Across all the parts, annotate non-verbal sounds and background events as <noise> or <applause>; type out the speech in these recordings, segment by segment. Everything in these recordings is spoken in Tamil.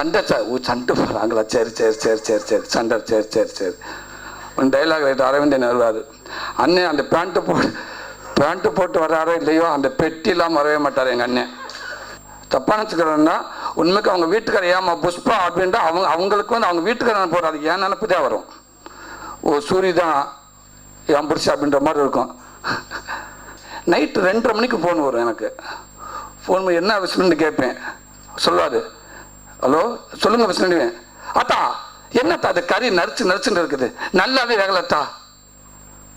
சண்டை சார் ஓ சண்டை போகிறாங்களா சரி சரி சரி சரி சரி. சண்டை சரி சரி சரி. ஒன் டைலாக் ரைட்டர் அரவிந்தன் வருவார் அண்ணன் அந்த பேண்ட்டு போட்டு பேண்ட்டு போட்டு வர்றாரோ இல்லையோ அந்த பெட்டிலாம் வரவே மாட்டார் எங்கள் அண்ணன் தப்பாக நினச்சிக்கிறேன்னா உண்மைக்கு அவங்க வீட்டுக்கார ஏமா புஷ்பா அப்படின்ட்டு அவங்க அவங்களுக்கு வந்து அவங்க வீட்டுக்காரன் போகிறாரு ஏன் நினப்பு தான் வரும்? ஓ சூரி தான் என் புருஷன் அப்படின்ற மாதிரி இருக்கும். <laughs> நைட்டு ரெண்டரை மணிக்கு ஃபோன் வரும் எனக்கு. ஃபோன் பண்ணி என்ன விஷயம்னு கேட்பேன். சொல்லாது ஹலோ சொல்லுங்க விஷயம் அத்தா என்னத்தா அது கறி நரிச்சு நரிச்சுன்னு இருக்குது? நல்லாவே வேகலத்தா.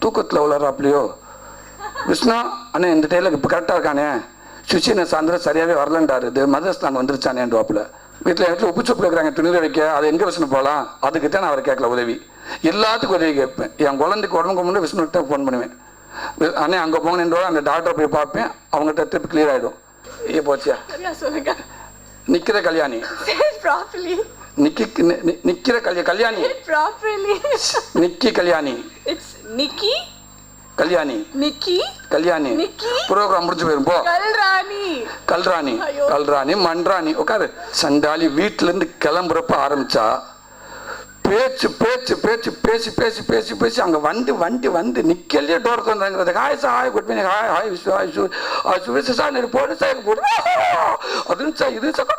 தூக்கத்தில் உளறாப்லையோ. விஷ்ணு அண்ணே இந்த டைலாக் இப்போ கரெக்டாக இருக்கானே. சுஷினை சாயந்தரம் சரியாகவே வரலன்றாரு. இது மதர்ஸ்தான் வந்துருச்சானேன் வாப்பில் வீட்டில் வீட்டில் உப்பு சப்பு கேட்குறாங்க துணி வைக்க அது எங்கே விஷ்ணு போகலாம் அதுக்கு தான் நான் அவரை கேட்கல உதவி. எல்லாத்துக்கும் உதவி கேட்பேன். என் குழந்தைக்கு உடம்புக்கு முன்னாடி விஷ்ணுகிட்ட ஃபோன் பண்ணுவேன். அண்ணே அங்கே போகணுன்றோட அந்த டாக்டரை போய் பார்ப்பேன். அவங்ககிட்ட திருப்பி கிளியர் ஆகிடும் ஏ போச்சியா? நிற்கிற கல்யாணி. Properly. நிக்கி நிக்கிற கல்யா Kalyani. Properly. Nikki Kalyani. It's Nikki, Kalyani. Nikki, Kalyani. Nikki. Program முடிஞ்சு போயிரும் போ. கல்ராணி. ஐயோ. கல்ராணி மன்றாணி. உட்காரு சண்டாளி வீட்டுல இருந்து கிளம்புறப்ப ஆரம்பிச்சா பேச்சு பேச்சு பேச்சு பேசி பேசி பேசி பேசி அங்க வண்டி வண்டி வந்து நிக்கலையே door தந்தாங்கிறது hi sir hi good morning hi hi விஸ்வ ஹாய் சு சுவிச சார் நீ போடு சார் போடு அது சார் இது சார்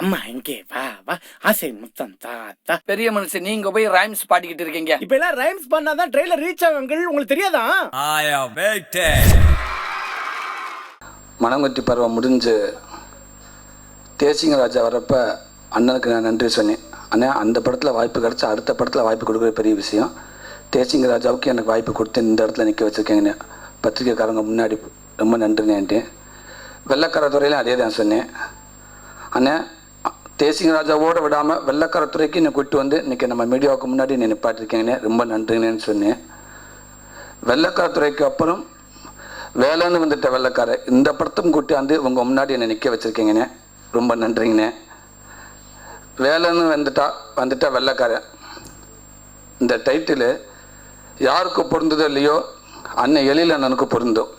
அம்மா இங்கே வா வா. ஆசை முத்தம் தாத்தா பெரிய மனுஷன் நீங்க போய் ரைம்ஸ் பாடிக்கிட்டு இருக்கீங்க. இப்ப எல்லாம் ரைம்ஸ் பண்ணாதான் ட்ரெயிலர் ரீச் uncle. உங்களுக்கு தெரியாதா? Have waited. மனங்குத்தி பருவம் முடிஞ்சு தேசிங்க ராஜா வரப்ப அண்ணனுக்கு நான் நன்றி சொன்னேன். ஆனால் அந்த படத்தில் வாய்ப்பு கிடச்சா அடுத்த படத்தில் வாய்ப்பு கொடுக்குற பெரிய விஷயம். தேசிங்க ராஜாவுக்கு எனக்கு வாய்ப்பு கொடுத்து இந்த இடத்துல நிற்க வச்சுருக்கேங்கண்ணே. பத்திரிக்கைக்காரங்க முன்னாடி ரொம்ப நன்றினேன்ட்டேன் வெள்ளக்கார துறையிலும் அதே தான் சொன்னேன். அண்ணே தேசிங்க ராஜாவோடு விடாமல் வெள்ளக்கார துறைக்கு என்னை கூப்பிட்டு வந்து இன்றைக்கி நம்ம மீடியாவுக்கு முன்னாடி நீ நிப்பாட்டிருக்கேங்கண்ணே. ரொம்ப நன்றிங்கண்ணேன்னு சொன்னேன். வெள்ளக்கார துறைக்கு அப்புறம் வேலைன்னு வந்துட்ட வெள்ளக்கார இந்த படத்தும் கூட்டாந்து உங்கள் முன்னாடி என்னை நிற்க வச்சுருக்கீங்கண்ணே. ரொம்ப நன்றிங்கண்ணே. வேலைன்னு வந்துட்டா வந்துட்டா வெள்ளக்காரன். இந்த டைட்டிலு யாருக்கு பொருந்ததோ இல்லையோ அண்ணன் எழில் அண்ணனுக்கு பொருந்தும்.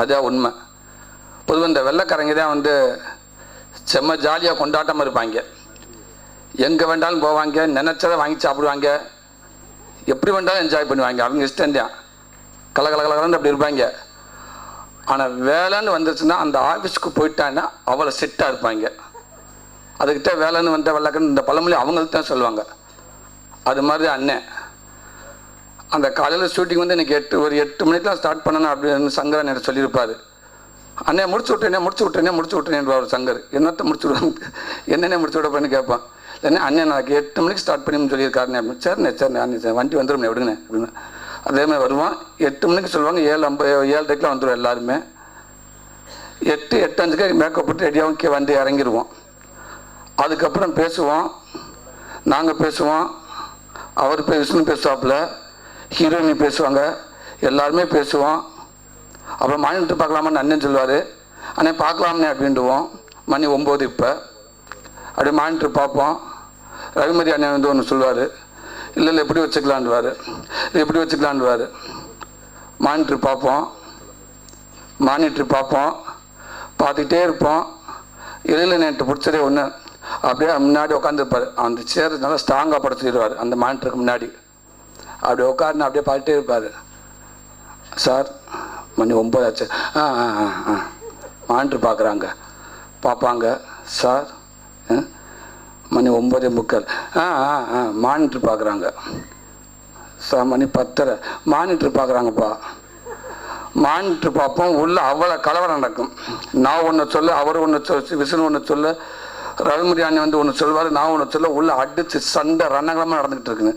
அதான் உண்மை. பொதுவாக இந்த வெள்ளைக்காரங்க தான் வந்து செம்ம ஜாலியாக கொண்டாட்டமாக இருப்பாங்க. எங்கே வேண்டாலும் போவாங்க நினச்சதை வாங்கி சாப்பிடுவாங்க. எப்படி வேண்டாலும் என்ஜாய் பண்ணுவாங்க அவங்க இஷ்டம் தான் கல கலகலன்னு அப்படி இருப்பாங்க. ஆனால் வேலைன்னு வந்துச்சுன்னா அந்த ஆஃபீஸ்க்கு போயிட்டான்னா அவ்வளோ செட்டாக இருப்பாங்க. அதுக்கிட்ட வேலைன்னு வந்த வெள்ளக்கன்னு இந்த பழமொழி அவங்களுக்கு தான் சொல்லுவாங்க. அது மாதிரி அண்ணன் அந்த காலையில் ஷூட்டிங் வந்து எனக்கு எட்டு ஒரு எட்டு மணிக்கெலாம் ஸ்டார்ட் பண்ணணும் அப்படின்னு சங்கரன் எனக்கு சொல்லியிருப்பார். அண்ணே முடிச்சு விட்டேனே முடிச்சு விட்டேனே முடிச்சு விட்டேனே ஒரு சங்கர். என்னத்தை முடிச்சு விடுவாங்க? என்னென்ன முடிச்சு விடப்பான்னு கேட்பான். இல்லைன்னா அண்ணன் நான் எட்டு மணிக்கு ஸ்டார்ட் பண்ணி சொல்லியிருக்காருண்ணே. அப்படின்னு சரிண்ணே சரிண்ணே அண்ணே வண்டி வந்துடும் விடுங்கண்ணே அப்படின்னு. அதே மாதிரி வருவான். எட்டு மணிக்கு சொல்லுவாங்க ஏழு ஐம்பது ஏழரைக்கெலாம் வந்துடும் எல்லாருமே. எட்டு எட்டு அஞ்சுக்கு மேக்கப் போட்டு ரெடியாகவும் வந்து இறங்கிடுவோம் அதுக்கப்புறம் பேசுவோம் நாங்கள் பேசுவோம். அவர் பே விஷ்ணு பேசுவாப்புல. ஹீரோயினி பேசுவாங்க. எல்லாருமே பேசுவோம். அப்புறம் மானிட்டர் பார்க்கலாமான்னு அண்ணன் சொல்லுவார். அண்ணே பார்க்கலாம்னே அப்படின்டுவோம். மணி ஒம்பது இப்போ. அப்படியே மானிட்டர் பார்ப்போம். ரவிமதி அண்ணன் வந்து ஒன்று சொல்லுவார். இல்லை இல்லை எப்படி வச்சுக்கலான்டுவார். எப்படி வச்சுக்கலான்டுவார். மானிட்டர் பார்ப்போம். மானிட்டர் பார்ப்போம். பார்த்துக்கிட்டே இருப்போம். இடையில நேற்று பிடிச்சதே ஒன்று அப்படியே முன்னாடி உட்காந்துருப்பார் அந்த சேர் நல்லா ஸ்ட்ராங்காக படுத்திடுவார் அந்த மானிட்டருக்கு முன்னாடி. அப்படி உட்காருன்னு அப்படியே பார்த்துட்டே இருப்பார். சார் மணி ஒம்பதாச்சு. ஆ ஆ ஆ ஆ. மானிட்டர் பார்க்குறாங்க பார்ப்பாங்க சார் ஆ, மணி ஒம்பதே முக்கால். ஆ ஆ ஆ மானிட்டர் பார்க்குறாங்க சார் மணி பத்தரை. மானிட்டர் பார்க்குறாங்கப்பா மானிட்டர் பார்ப்போம் உள்ளே அவ்வளோ கலவரம் நடக்கும். நான் ஒன்று சொல்ல அவர் ஒன்று சொல் விஷ்ணு ஒன்று சொல்ல ரவிமுடி அண்ணன் வந்து ஒன்று சொல்வார் நான் ஒன்று சொல்ல உள்ள அடிச்சு சண்டை ரணகலமாக நடந்துகிட்டு இருக்குங்க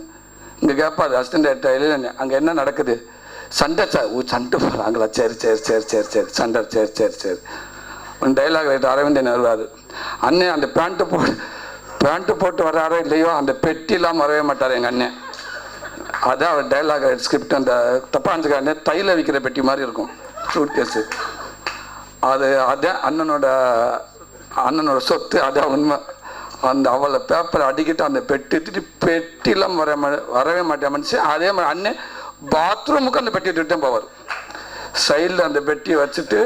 இங்கே கேட்பாரு அசிஸ்டன்ட் டெய்லர் அங்கே என்ன நடக்குது? சண்டை சார் ஓ சண்டை போகிறாங்களா சரி சரி சரி சரி சரி சண்டை சரி சரி சரி. ஒன் டைலாக் ரைட்டர் அரவிந்தன் வருவார் அண்ணன் அந்த பேண்ட்டு போட்டு பேண்ட்டு போட்டு வராரோ இல்லையோ அந்த பெட்டிலாம் வரவே மாட்டார் எங்கள் அண்ணன் அதான் அவர் டைலாக் ஸ்கிரிப்ட் அந்த தப்பா இருந்துக்காங்க தைல விற்கிற பெட்டி மாதிரி இருக்கும் ஃப்ரூட் கேஸு அது அதான் அண்ணனோட அண்ணனோட சொத்து அதான் உண்மை அந்த அவளை பேப்பரை அடிக்கிட்டு அந்த பெட்டி எடுத்துட்டு பெட்டிலாம் வர வரவே மாட்டேன். மனுஷன் அதே மாதிரி அண்ணன் பாத்ரூமுக்கு அந்த பெட்டி எடுத்துகிட்டு போவார். சைடில் அந்த பெட்டியை வச்சுட்டு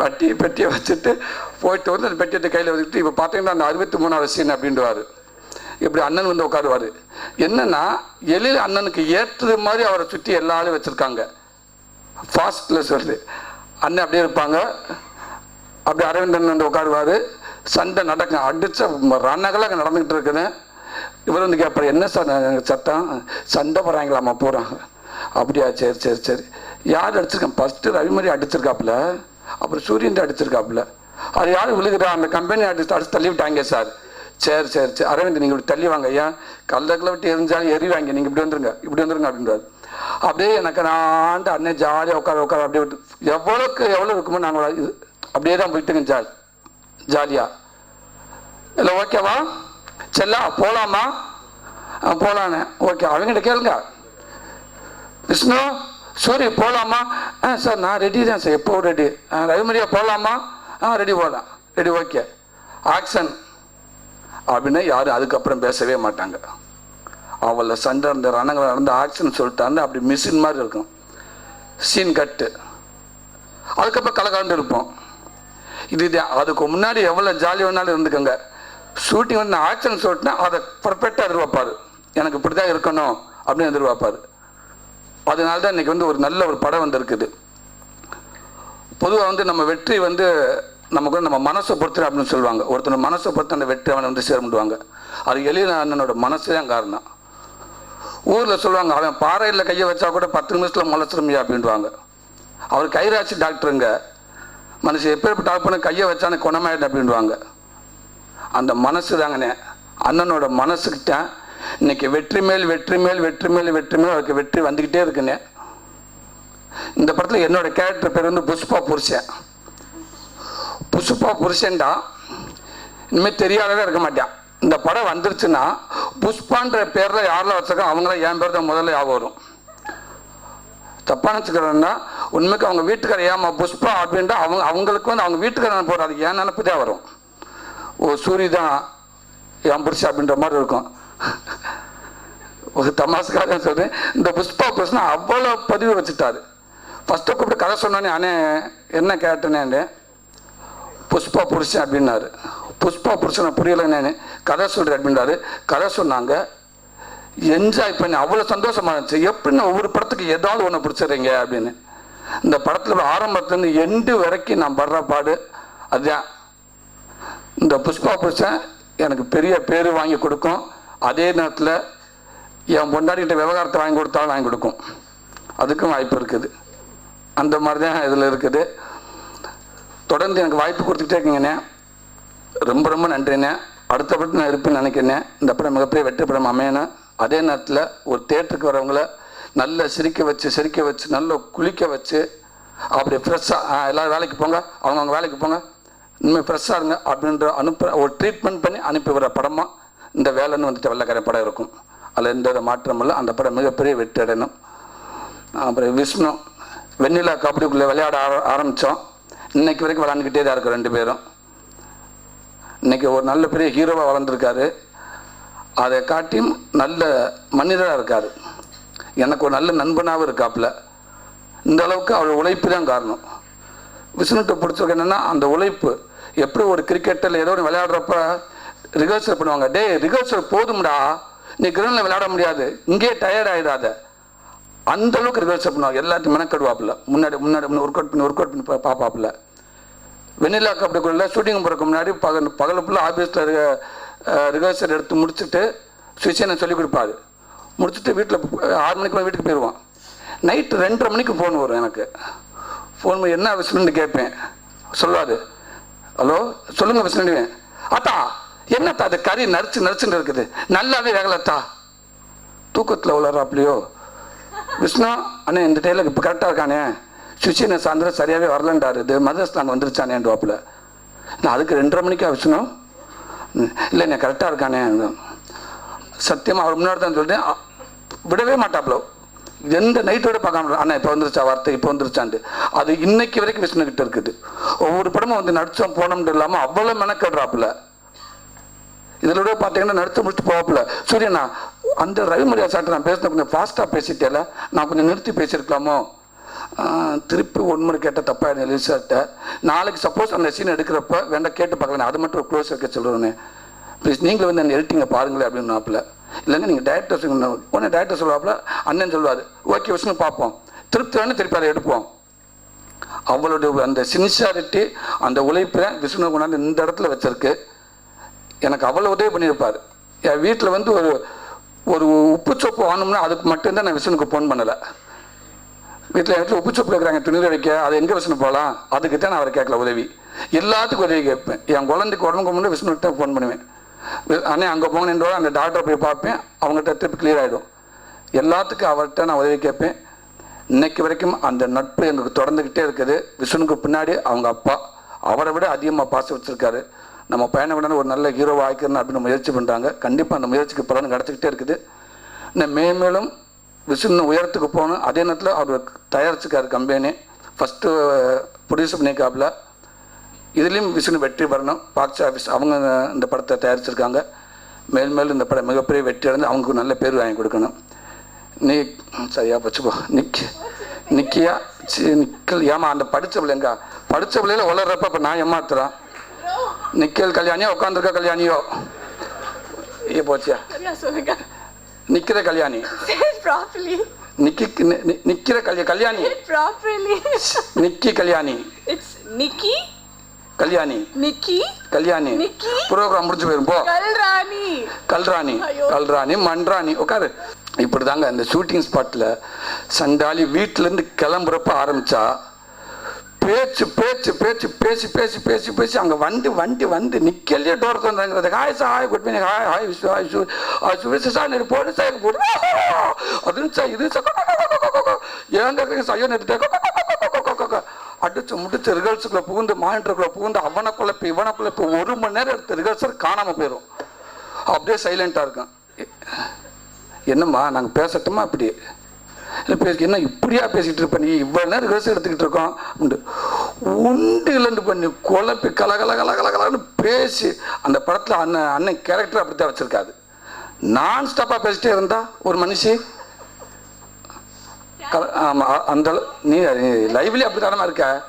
பட்டி பெட்டியை வச்சுட்டு போயிட்டு வந்து அந்த பெட்டியை கையில் வச்சுட்டு இப்போ பார்த்தீங்கன்னா அந்த அறுபத்தி மூணாவது சீன் அப்படின்டுவார் இப்படி அண்ணன் வந்து உட்காருவார். என்னன்னா எழில் அண்ணனுக்கு ஏற்றது மாதிரி அவரை சுற்றி எல்லா ஆளும் வச்சுருக்காங்க ப்ளஸ் சொல்லுது அண்ணன் அப்படியே இருப்பாங்க. அப்படி அரவிந்தன் வந்து உட்காருவார். சண்டை நடக்கும் அடித்த ரணங்களாக அங்கே நடந்துக்கிட்டு இருக்குது. இவர் வந்து கேட்பார் என்ன சார் சட்டம்? சண்டை போகிறாங்களாம்மா போகிறாங்க அப்படியா சரி சரி சரி. யார் அடிச்சிருக்கேன் ஃபஸ்ட்டு ரவிமரி அடிச்சிருக்காப்புல. அப்புறம் சூரியன் அடிச்சிருக்காப்புல. அது யார் விழுகிறா? அந்த கம்பெனி அடிச்சு அடிச்சு தள்ளி விட்டாங்க சார். சரி சரி சரி. அரவிந்த் நீங்கள் இப்படி தள்ளி வாங்க ஐயா. கல்லக்கில் விட்டு எரிஞ்சாலும் எறிவாங்க நீங்கள் இப்படி வந்துருங்க. இப்படி வந்துருங்க அப்படின்றாரு. அப்படியே எனக்கு நான் அண்ணன் ஜாலியாக உட்கார உட்கார அப்படியே விட்டு எவ்வளோக்கு எவ்வளோ இருக்குமோ நாங்கள் இது அப்படியே தான் போயிட்டுங்க ஜாலி ஜாலியாக இல்லை ஓகேவா செல்லா போகலாமா போகலான்னு ஓகே அவங்ககிட்ட கேளுங்க. விஷ்ணு சூரிய போகலாமா ஆ சார் நான் ரெடி தான் சார் எப்போ ரெடி ஆ ரவிமரியா போகலாமா ஆ ரெடி போகலாம் ரெடி ஓகே ஆக்ஷன் அப்படின்னா யாரும் அதுக்கப்புறம் பேசவே மாட்டாங்க. அவளை சண்டை இருந்த ரணங்களை நடந்து ஆக்ஷன் சொல்லிட்டாங்க அப்படி மிஷின் மாதிரி இருக்கும். சீன் கட்டு அதுக்கப்புறம் கலக்காண்டு இருப்போம். இது அதுக்கு முன்னாடி எவ்வளோ ஜாலி வேணாலும் இருந்துக்கோங்க. ஷூட்டிங் வந்து நான் ஆக்ஷன் சொல்லிட்டேன்னா அதை பர்ஃபெக்டாக எதிர்பார்ப்பார். எனக்கு இப்படி தான் இருக்கணும் அப்படின்னு எதிர்பார்ப்பார். அதனால தான் இன்றைக்கி வந்து ஒரு நல்ல ஒரு படம் வந்திருக்குது. பொதுவாக வந்து நம்ம வெற்றி வந்து நமக்கு வந்து நம்ம மனசை பொறுத்து அப்படின்னு சொல்லுவாங்க. ஒருத்தர் மனசை பொறுத்து அந்த வெற்றி அவனை வந்து சேர்ந்துடுவாங்க அது எளிய அண்ணனோட மனசு தான் காரணம். ஊரில் சொல்லுவாங்க அவன் பாறையில் கையை வச்சா கூட பத்து நிமிஷத்தில் முளைச்சிருமியா அப்படின்வாங்க அவர் கைராசி டாக்டருங்க. மனசு எப்பேற்பட்ட டாக்டர் கையை வச்சானே குணமாயிடும் அப்படின்வாங்க அந்த மனசு தாங்கண்ணே அண்ணனோட மனசுக்கிட்ட இன்னைக்கு வெற்றி மேல் வெற்றி மேல் வெற்றி மேல் வெற்றி மேல் அவருக்கு வெற்றி வந்துக்கிட்டே இருக்குண்ணே. இந்த படத்தில் என்னோட கேரக்டர் பேர் வந்து புஷ்பா புருஷன். புஷ்பா புருஷன்டா இனிமேல் தெரியாதவே இருக்க மாட்டான். இந்த படம் வந்துருச்சுன்னா புஷ்பான்ற பேரில் யாரெல்லாம் வச்சிருக்கோம் அவங்களாம் என் பேர் தான் முதல்ல ஞாபகம் வரும். தப்பாக நினச்சிக்கிறேன்னா உண்மைக்கு அவங்க வீட்டுக்கார ஏமா புஷ்பா அப்படின்ட்டு அவங்க அவங்களுக்கு வந்து அவங்க வீட்டுக்காரன் போகிற ஏன் என் நினப்பு தான் வரும்? ஓ சூரி தான் என் புருஷன் அப்படின்ற மாதிரி இருக்கும். ஒரு தமாசுக்காக சொல்கிறேன் இந்த புஷ்பா புருஷன் அவ்வளோ பதிவு வச்சுட்டாரு. ஃபஸ்ட்டு கூப்பிட்டு கதை சொன்னோன்னே அண்ணே என்ன கேட்டேனே புஷ்பா புருஷன் அப்படின்னாரு. புஷ்பா புருஷனை புரியலைன்னு கதை சொல்கிறேன் அப்படின்றாரு. கதை சொன்னாங்க என்ஜாய் பண்ணி அவ்வளோ சந்தோஷமாக இருந்துச்சு. எப்படின்னு ஒவ்வொரு படத்துக்கு ஏதாவது ஒன்று பிடிச்சிடுறீங்க அப்படின்னு. இந்த படத்தில் ஆரம்பத்துலேருந்து எண்டு வரைக்கும் நான் படுற பாடு அதுதான் இந்த புஷ்பா புருஷன் எனக்கு பெரிய பேர் வாங்கி கொடுக்கும். அதே நேரத்தில் என் பொண்டாடிக்கிட்ட விவகாரத்தை வாங்கி கொடுத்தாலும் வாங்கி கொடுக்கும். அதுக்கும் வாய்ப்பு இருக்குது. அந்த மாதிரி தான் இதில் இருக்குது. தொடர்ந்து எனக்கு வாய்ப்பு கொடுத்துக்கிட்டே இருக்கீங்கண்ணே. ரொம்ப ரொம்ப நன்றிண்ணே. அடுத்த படம் நான் இருப்பேன்னு நினைக்கிறேன் இந்த படம் மிகப்பெரிய வெற்றி படம் அமையணும். அதே நேரத்தில் ஒரு தேட்டருக்கு வரவங்கள நல்ல சிரிக்க வச்சு சிரிக்க வச்சு நல்ல குளிக்க வச்சு அப்படி ஃப்ரெஷ்ஷாக எல்லோரும் வேலைக்கு போங்க அவங்கவுங்க வேலைக்கு போங்க இனிமேல் ஃப்ரெஷ்ஷாக இருங்க அப்படின்ற அனுப்ப ஒரு ட்ரீட்மெண்ட் பண்ணி அனுப்பி வர படமாக இந்த வேலைன்னு வந்துட்டு வெள்ளக்கார படம் இருக்கும். அதில் எந்த வித மாற்றமும் இல்லை. அந்த படம் மிகப்பெரிய வெற்றி அடையணும். அப்புறம் விஷ்ணு வெண்ணிலா கபடிக்குள்ளே விளையாட ஆர ஆரம்பித்தோம் இன்னைக்கு வரைக்கும் விளாண்டுக்கிட்டே தான் இருக்கோம் ரெண்டு பேரும். இன்னைக்கு ஒரு நல்ல பெரிய ஹீரோவாக வளர்ந்துருக்காரு. அதை காட்டியும் நல்ல மனிதராக இருக்கார். எனக்கு ஒரு நல்ல நண்பனாகவும் இருக்காப்புல. இந்த அளவுக்கு அவள் உழைப்பு தான் காரணம். விஷ்ணுட்ட பிடிச்சிருக்கு என்னென்னா அந்த உழைப்பு. எப்படி ஒரு கிரிக்கெட்டில் ஏதோ ஒன்று விளையாடுறப்ப ரிஹர்சல் பண்ணுவாங்க. டேய் ரிஹர்சல் போதும்டா. நீ கிரௌண்டில் விளையாட முடியாது. இங்கேயே டயர்ட் ஆகிடாத அந்த அளவுக்கு ரிஹர்சல் பண்ணுவாங்க. எல்லாத்தையும் மெனக்கடுவாப்புல. முன்னாடி முன்னாடி ஒர்க் அவுட் பண்ணி ஒர்க் அவுட் பண்ணி பா- பார்ப்பாப்புல. வெண்ணிலா கபடிக்குள்ள ஷூட்டிங் போகிறதுக்கு முன்னாடி பகல் பகல் ஃபுல்லாக இருக்க ரிஹர்சல் எடுத்து முடிச்சுட்டு சுவிச்சனை சொல்லி கொடுப்பாரு. முடிச்சுட்டு வீட்டில் ஆறு மணிக்கு மேலே வீட்டுக்கு போயிடுவான் நைட்டு ரெண்டரை மணிக்கு ஃபோன் வரும் எனக்கு. ஃபோன் பண்ணி என்ன விஷயம்னு கேட்பேன். சொல்லாது ஹலோ சொல்லுங்க விஷ்ணுவேன் அத்தா என்னத்தா அது கறி நரிச்சு நரிச்சுன்னு இருக்குது. நல்லாவே வேகலத்தா. தூக்கத்தில் உளறாப்லையோ. விஷ்ணு அண்ணே இந்த டைமில் இப்போ கரெக்டாக இருக்கானே. சுச்சினை சாயந்தரம் சரியாகவே வரலன்றாரு. இது மதர்ஸ் நாங்கள் வந்துருச்சானேன் நான் அதுக்கு ரெண்டரை மணிக்கா விஷ்ணு? இல்லைண்ணே இல்லை நான் கரெக்டாக இருக்கானே. சத்தியமாக அவர் முன்னாடி தான் சொல்லிட்டேன் விடவே மாட்டாப்ல. எந்த நைட்டோட பார்க்காம அண்ணா இப்போ வந்துருச்சா வார்த்தை இப்போ வந்துருச்சான்ட்டு. அது இன்னைக்கு வரைக்கும் விஷ்ணுகிட்ட இருக்குது. ஒவ்வொரு படமும் வந்து நடிச்சோம் போனோம்னு இல்லாமல் அவ்வளோ மெனக்கடுறாப்புல இதில் கூட பார்த்தீங்கன்னா நடுத்து முடிச்சுட்டு போவாப்புல சூரியனா அந்த ரவிமரியா சாட்டை நான் பேசின கொஞ்சம் ஃபாஸ்ட்டாக பேசிட்டேல. நான் கொஞ்சம் நிறுத்தி பேசியிருக்கலாமோ? திருப்பி திருப்பி ஒன்முறை கேட்ட தப்பாக எழுதி சார்ட்ட. நாளைக்கு சப்போஸ் அந்த சீன் எடுக்கிறப்ப வேண்டாம் கேட்டு பார்க்கலாம் அது மட்டும் க்ளோஸ் இருக்க சொல்லுவேன் ப்ளீஸ் நீங்களும் வந்து அந்த எடிட்டிங்கை பாருங்களேன் அப்படின்னு இல்லைங்க நீங்கள் டேரக்டர் உடனே டேரக்டர் சொல்லுவாப்புல அண்ணன் சொல்லுவார் ஓகே விஷ்ணு பார்ப்போம். திருப்தி வேணும் திருப்பி அதை எடுப்போம். அவளுடைய அந்த சின்சியாரிட்டி அந்த உழைப்பை விஷ்ணு கொண்டாந்து இந்த இடத்துல வச்சிருக்கு. எனக்கு அவ்வளோ உதவி பண்ணியிருப்பார். என் வீட்டில் வந்து ஒரு ஒரு உப்பு சோப்பு வாங்கணும்னா அதுக்கு மட்டும்தான் நான் விஷ்ணுக்கு ஃபோன் பண்ணலை. வீட்டில் இடத்துல உப்பு சோப்பு இருக்கிறாங்க துணி வைக்க அது எங்கே விஷ்ணு போகலாம் அதுக்கு தான் நான் அவரை கேட்கல உதவி. எல்லாத்துக்கும் உதவி கேட்பேன். என் குழந்தைக்கு உடம்புக்கு முன்னாடி விஷ்ணுகிட்ட ஃபோன் பண்ணுவேன். அண்ணே அங்கே போகணுன்றோட அந்த டாக்டரை போய் பார்ப்பேன். அவங்ககிட்ட திருப்பி கிளியர் ஆகிடும் எல்லாத்துக்கும் அவர்கிட்ட நான் உதவி கேட்பேன். இன்னைக்கு வரைக்கும் அந்த நட்பு எங்களுக்கு தொடர்ந்துக்கிட்டே இருக்குது. விஷ்ணுக்கு பின்னாடி அவங்க அப்பா அவரை விட அதிகமாக பாச வச்சுருக்காரு. நம்ம பையனை விட ஒரு நல்ல ஹீரோ ஆக்கிக்கணும் அப்படின்னு முயற்சி பண்ணுறாங்க கண்டிப்பாக அந்த முயற்சிக்கு பலன் கிடச்சிக்கிட்டே இருக்குது. இன்னும் மேன்மேலும் விஷ்ணு உயரத்துக்கு போகணும். அதே நேரத்தில் அவர் தயாரிச்சிருக்காரு கம்பெனி. ஃபஸ்ட்டு ப்ரொடியூஸ் பண்ணியிருக்காப்புல இதுலேயும் விஷ்ணு வெற்றி பெறணும். பாக்ஸ் ஆஃபீஸ் அவங்க இந்த படத்தை தயாரிச்சிருக்காங்க. மேல் மேலும் இந்த படம் மிகப்பெரிய வெற்றி அடைந்து அவங்களுக்கு நல்ல பேர் வாங்கி கொடுக்கணும். நீ சரியா வச்சுக்கோ நிக் நிக்கியா சி நிக்கல் ஏமா அந்த படித்த பிள்ளைங்க படித்த பிள்ளையில வளர்றப்ப இப்போ நான் ஏமாத்துறேன். நிக்கல் கல்யாணியோ உட்காந்துருக்க கல்யாணியோ? ஏ போச்சியா? சரியா நிக்கிற கல்யாணி properly. நிக்கி நிக்கிற கல்யா Kalyani it properly. Nikki Kalyani it's Nikki, Kalyani Nikki, Kalyani Nikki. Program முடிஞ்சு போயிரும் போ. கல்ராணி ஐயோ. கல்ராணி மன்றாணி உட்காரு இப்படிதாங்க அந்த ஷூட்டிங் ஸ்பாட்டில் சண்டாளி வீட்டிலேருந்து கிளம்புறப்ப ஆரம்பிச்சா பேச்சு பேச்சு பேச்சு பேசி பேசி பேசி பேசி அங்கே வந்து வண்டி வந்து நிக்கலையே டோர் வந்தாங்க hi sir hi good morning hi hi விஸ்வ ஹாய் சு சுவிச சார் நேரு போடு சார் போடு. அது சார் இது சார் ஏன் இருக்கீங்க சார் ஐயோ நேற்று அடிச்சு முடிச்சு ரிஹர்சலுக்குள்ள புகுந்து மானிட்டருக்குள்ள புகுந்து அவனை குழப்பி இவனை குழப்பி ஒரு மணி நேரம் எடுத்த ரிஹர்சல் காணாமல் போயிடும் அப்படியே சைலண்ட்டாக இருக்கும் என்னம்மா நாங்கள் பேசட்டுமா அப்படி பேசி என்ன இப்படியா பேசிகிட்டு இருப்ப நீ? இவ்வளோ நேரம் ரிஹர்சல் எடுத்துக்கிட்டு இருக்கோம். உண்டு உண்டு இல்லைன்னு பண்ணி குழப்பி கலகல கல பேசி அந்த படத்தில் அண்ணன் அண்ணன் கேரக்டர் அப்படி தான் வச்சுருக்காது நான் ஸ்டாப்பாக பேசிட்டே இருந்தா ஒரு மனுஷி? கல- ஆமா, அந்த அளவு- நீ லைவ்லி அப்படி இருக்க?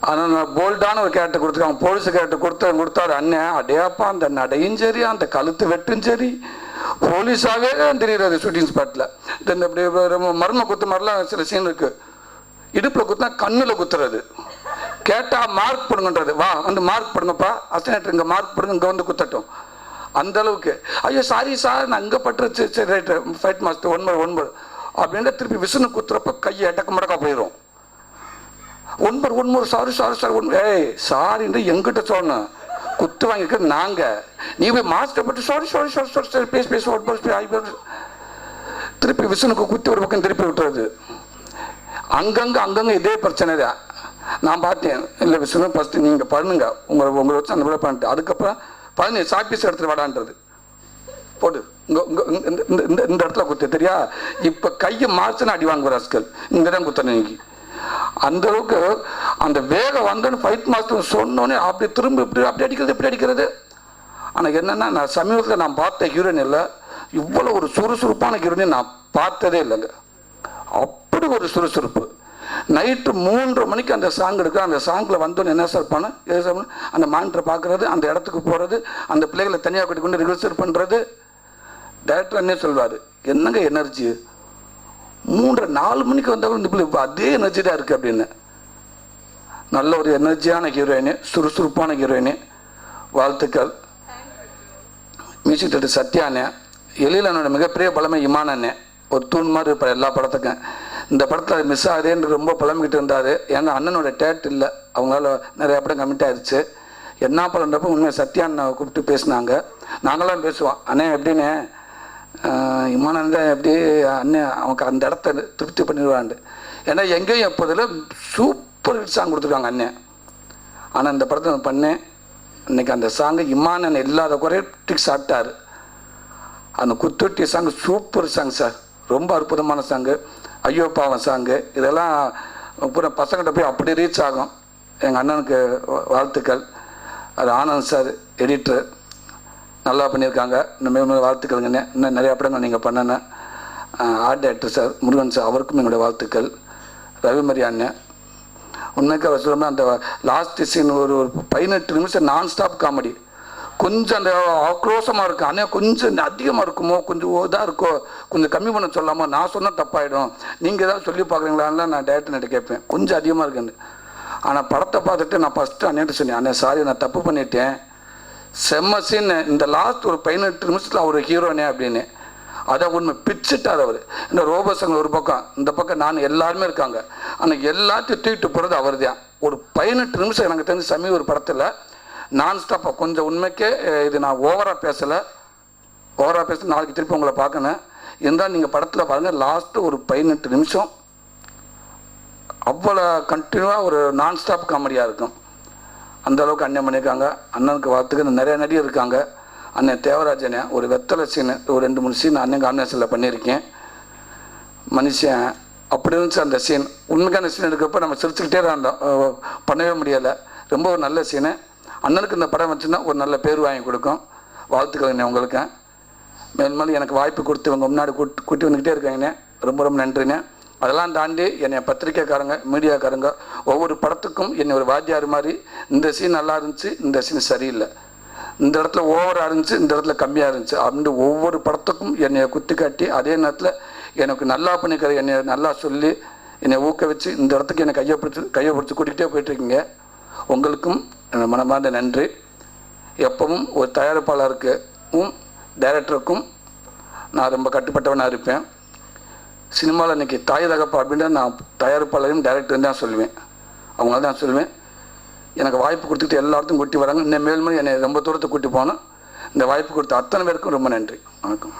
ஆனால் நான் போல்டான ஒரு கேரக்டர் கொடுத்துருக்காங்க போலீஸ் கேரக்டர் கொடுத்த கொடுத்தாரு அண்ணன். அடையாப்பா அந்த நடையும் சரி அந்த கழுத்து வெட்டும் சரி. போலீஸாகவே தெரியுறாரு ஷூட்டிங் ஸ்பாட்டில் இந்த அப்படி மர்ம குத்து மாதிரிலாம் சில சீன் இருக்கு. இடுப்பில் குத்துனா கண்ணில் குத்துறது. கேட்டால் மார்க் போடுங்கன்றது. வா வந்து மார்க் பண்ணுங்கப்பா அசனேட்டர் இங்கே மார்க் போடுங்க இங்கே வந்து குத்தட்டும். அந்த அளவுக்கு. ஐயோ சாரி சார் நான் அங்கே பட்டுருச்சு சரி ரைட்டு ஃபைட் மாஸ்டர் ஒன்பது ஒன்பது அப்படின்னா திருப்பி விசுனு குத்துறப்ப கையை அடக்க மடக்கா போயிடும் ஒன்பது ஒன்பது சாரி சாரி சார் ஒன் ஏய் சாரின்னு எங்கிட்ட சொன்னேன். குத்து வாங்கிக்கிறது நாங்க. நீ போய் மாஸ்டர் பட்டு sorry sorry sorry sorry sorry பேசி பேசி ஒன் போஸ்ட் ஆகி திருப்பி விஷ்ணுக்கு குத்தி ஒரு பக்கம் திருப்பி விட்டுறது. அங்கங்க அங்கங்க இதே பிரச்சனை தான். நான் பார்த்தேன். இல்லை விஷ்ணு ஃபஸ்ட்டு நீங்கள் பண்ணுங்க. உங்களை உங்களை வச்சு அந்த விட பண்ணிட்டு. அதுக்கப்புறம் பழனி சாப்பீஸ் எடுத்துட்டு வாடான்றது. போடு. இந்த இந்த- இந்த இந்த இடத்துல குத்து தெரியா? இப்போ கையை மாசுன்னு அடி வாங்குவார் அஸ்கல் இங்கே தான் குத்தணும் இன்னைக்கு. அந்த அளவுக்கு அந்த வேகம் வந்தோன்னு ஃபைட் மாஸ்டர் சொன்னோன்னே அப்படி திரும்ப இப்படி அப்படி அடிக்கிறது இப்படி அடிக்கிறது. ஆனால் என்னென்னா நான் சமீபத்தில் நான் பார்த்த ஹீரோயின் இல்லை. இவ்வளோ ஒரு சுறுசுறுப்பான ஹீரோயின் நான் பார்த்ததே இல்லைங்க. அப்படி ஒரு சுறுசுறுப்பு. நைட்டு மூன்று மணிக்கு அந்த சாங் எடுக்க அந்த சாங்கில் வந்தோன்னு என்ன சார் பண்ண? எது சார் அந்த மானிட்டரை பார்க்குறது அந்த இடத்துக்கு போகிறது அந்த பிள்ளைகளை தனியாக கூட்டிக் கொண்டு ரிஹர்சல் பண்ணுறது டேரக்டர் என்ன சொல்வார் என்னங்க எனர்ஜி மூன்றரை நாலு மணிக்கு வந்தாலும் இந்த பிள்ளை அதே எனர்ஜி தான் இருக்குது அப்படின்னு. நல்ல ஒரு எனர்ஜியான ஹீரோயினு சுறுசுறுப்பான ஹீரோயினு வாழ்த்துக்கள். மியூசிக் டேரக்டர் சத்யானே எழிலனோட மிகப்பெரிய பலமை இமானண்ணே. ஒரு தூண் மாதிரி இருப்பார் எல்லா படத்துக்கும். இந்த படத்தில் மிஸ் ஆகுதேன்னு ரொம்ப புலம்பிக்கிட்டு இருந்தார். ஏன்னா அண்ணனோட டேட் இல்லை. அவங்களால நிறைய படம் கமிட் ஆயிடுச்சு என்ன படம்ன்றப்ப சத்யா சத்யாண்ணை கூப்பிட்டு பேசினாங்க. நாங்களாம் பேசுவோம். அண்ணே எப்படின்னு ஆஹ் அப்படியே எப்படி அண்ணன் அவனுக்கு அந்த இடத்த திருப்தி பண்ணிடுவாண்டு ஏன்னா எங்கேயும் எப்போதில் சூப்பர் ஹிட் சாங் கொடுத்துருக்காங்க அண்ணன் ஆனால் இந்த படத்தை நான் பண்ணேன். இன்னைக்கு அந்த சாங்கு இமானன் இல்லாத குறைய டிக் சாப்பிட்டாரு. அந்த குத்துட்டி சாங் சூப்பர் சாங் சார் ரொம்ப அற்புதமான சாங்கு ஐயோ பாவம் சாங்கு இதெல்லாம் பூரா பசங்கள்கிட்ட போய் அப்படி ரீச் ஆகும். எங்கள் அண்ணனுக்கு வா- வாழ்த்துக்கள். அது ஆனந்த் சார் எடிட்டர் நல்லா பண்ணியிருக்காங்க. இன்னும் மேலும் வாழ்த்துக்கள்ங்கண்ணே இன்னும் நிறையா படங்கள் நீங்கள் பண்ணணும் art director sir Murugan sir அவருக்கும் என்னுடைய வாழ்த்துக்கள். ரவிமரி அண்ணன். உண்மைக்கு அவர் சொல்லும்போது அந்த லாஸ்ட் சீன் ஒரு ஒரு பதினெட்டு நிமிஷம் நான் ஸ்டாப் காமெடி கொஞ்சம் அந்த ஆக்ரோஷமாக இருக்கும் அண்ணே கொஞ்சம் அதிகமாக இருக்குமோ? கொஞ்சம் இதாக இருக்கோ? கொஞ்சம் கம்மி பண்ண சொல்லாமல் நான் சொன்னால் தப்பாயிடும். நீங்கள் ஏதாவது சொல்லி பார்க்குறீங்களான்லாம் நான் டேரக்டர்கிட்ட கேட்பேன். கொஞ்சம் அதிகமாக இருக்குன்னு. ஆனால் படத்தை பார்த்துட்டு நான் ஃபஸ்ட்டு அண்ணேட்டு சொன்னேன். அண்ணே சாரி நான் தப்பு பண்ணிட்டேன். செம்ம சீன் இந்த லாஸ்ட் ஒரு பதினெட்டு நிமிஷத்தில் அவர் ஹீரோனே அப்படின்னு. அதை உண்மை பிச்சுட்டார் அவர். இந்த ரோபோசங்கள் ஒரு பக்கம் இந்த பக்கம் நான் எல்லாருமே இருக்காங்க. ஆனால் எல்லாத்தையும் தூக்கிட்டு போகிறது அவர் தான் ஒரு பதினெட்டு நிமிஷம் எனக்கு தெரிஞ்ச சமீப ஒரு படத்தில் நான் ஸ்டாப்பாக கொஞ்சம் உண்மைக்கே இது நான் ஓவராக பேசலை. ஓவராக பேச நாளைக்கு திருப்பி உங்களை பார்க்கணும் இருந்தால் நீங்கள் படத்தில் பாருங்கள் லாஸ்ட்டு ஒரு பதினெட்டு நிமிஷம் அவ்வளோ கண்டினியூவாக ஒரு நான் ஸ்டாப் காமெடியாக இருக்கும். அந்த அளவுக்கு அண்ணன் பண்ணியிருக்காங்க. அண்ணனுக்கு வாழ்த்துக்கு. நிறைய நடிகர் இருக்காங்க. அண்ணன் தேவராஜனே ஒரு வெத்தலை சீனு ஒரு ரெண்டு மூணு சீன் அண்ணன் காம்பினேஷனில் பண்ணியிருக்கேன். மனுஷன் அப்படி இருந்துச்சு அந்த சீன். உண்மைக்கான சீன் எடுக்கிறப்ப நம்ம சிரிச்சுக்கிட்டே தான் இருந்தோம். பண்ணவே முடியலை. ரொம்ப ஒரு நல்ல சீனு. அண்ணனுக்கு இந்த படம் வச்சுன்னா ஒரு நல்ல பேர் வாங்கி கொடுக்கும். வாழ்த்துக்கள் அண்ணே உங்களுக்கு. மேல் மேலும் எனக்கு வாய்ப்பு கொடுத்து இவங்க முன்னாடி கூட்டி கூட்டி வந்துக்கிட்டே இருக்காங்கண்ணே. ரொம்ப ரொம்ப நன்றிண்ணே. அதெல்லாம் தாண்டி என்னை பத்திரிக்கைக்காரங்க மீடியாக்காரங்க ஒவ்வொரு படத்துக்கும் என்னை ஒரு வாத்தியார் மாதிரி இந்த சீன் நல்லா இருந்துச்சு இந்த சீன் சரியில்லை. இந்த இடத்துல ஓவராக இருந்துச்சு இந்த இடத்துல கம்மியாக இருந்துச்சு. அப்படின்னு ஒவ்வொரு படத்துக்கும் என்னை குத்தி காட்டி அதே நேரத்தில் எனக்கு நல்லா பண்ணிக்கிற என்னை நல்லா சொல்லி என்னை ஊக்குவிச்சு இந்த இடத்துக்கு என்னை கையை பிடிச்சி கையை பிடிச்சி கூட்டிகிட்டே போயிட்டுருக்கீங்க. உங்களுக்கும் மனமார்ந்த நன்றி. எப்பவும் ஒரு தயாரிப்பாளருக்கும் டைரக்டருக்கும் நான் ரொம்ப கட்டுப்பட்டவனாக இருப்பேன். சினிமாவில் இன்றைக்கி தாய் தகப்பா அப்படின்னா நான் தயாரிப்பாளரையும் டைரக்டரும் தான் சொல்லுவேன். அவங்கள தான் சொல்லுவேன். எனக்கு வாய்ப்பு கொடுத்துட்டு எல்லாத்துக்கும் கூட்டி வராங்க. இன்னும் மேல்மேலும் என்னை ரொம்ப தூரத்தை கூட்டி போனால் இந்த வாய்ப்பு கொடுத்த அத்தனை பேருக்கும் ரொம்ப நன்றி. வணக்கம்.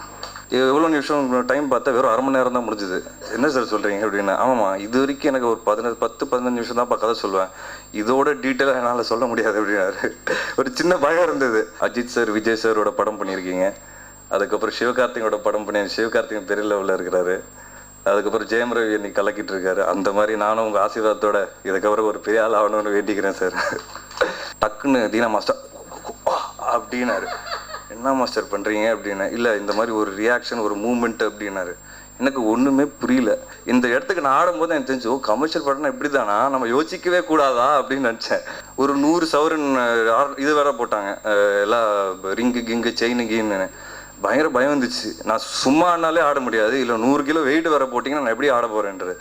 எவ்வளோ நிமிஷம் டைம் பார்த்தா வெறும் அரை மணி நேரம் தான் முடிஞ்சுது. என்ன சார் சொல்கிறீங்க அப்படின்னு? ஆமாம்மா இது வரைக்கும் எனக்கு ஒரு பதினஞ்சு பத்து பதினஞ்சு நிமிஷம் தான் கதை சொல்லுவேன். இதோட டீட்டெயிலாக என்னால் சொல்ல முடியாது அப்படின்னாரு. ஒரு சின்ன பயம் இருந்தது. அஜித் சார் விஜய் சாரோட படம் பண்ணியிருக்கீங்க. அதுக்கப்புறம் சிவகார்த்திகோட படம் பண்ணி சிவகார்த்திகன் பெரிய லெவலில் இருக்கிறாரு. அதுக்கப்புறம் ஜெயம் ரவி இன்னைக்கு கலக்கிட்டு இருக்காரு அந்த மாதிரி நானும் உங்கள் ஆசீர்வாதத்தோட இதுக்கப்புறம் ஒரு பெரிய ஆள் ஆகணும்னு வேண்டிக்கிறேன் சார் டக்குன்னு தீனா மாஸ்டர் அப்படின்னாரு. என்ன மாஸ்டர் பண்ணுறீங்க அப்படின்னு இல்லை இந்த மாதிரி ஒரு ரியாக்ஷன் ஒரு மூமெண்ட் அப்படின்னாரு. எனக்கு ஒன்றுமே புரியல. இந்த இடத்துக்கு நான் ஆடும்போது எனக்கு தெரிஞ்சு ஓ கமர்ஷியல் படம்னா இப்படி தானா நம்ம யோசிக்கவே கூடாதா? அப்படின்னு நினச்சேன். ஒரு நூறு சவரன் இது வேற போட்டாங்க. எல்லாம் ரிங்கு கிங்கு செயின் கீன்னு. பயங்கர பயம் வந்துச்சு. நான் சும்மா ஆடினாலே ஆட முடியாது. இல்லை நூறு கிலோ வெயிட் வர போட்டிங்கன்னா நான் எப்படி ஆட போகிறேன்றது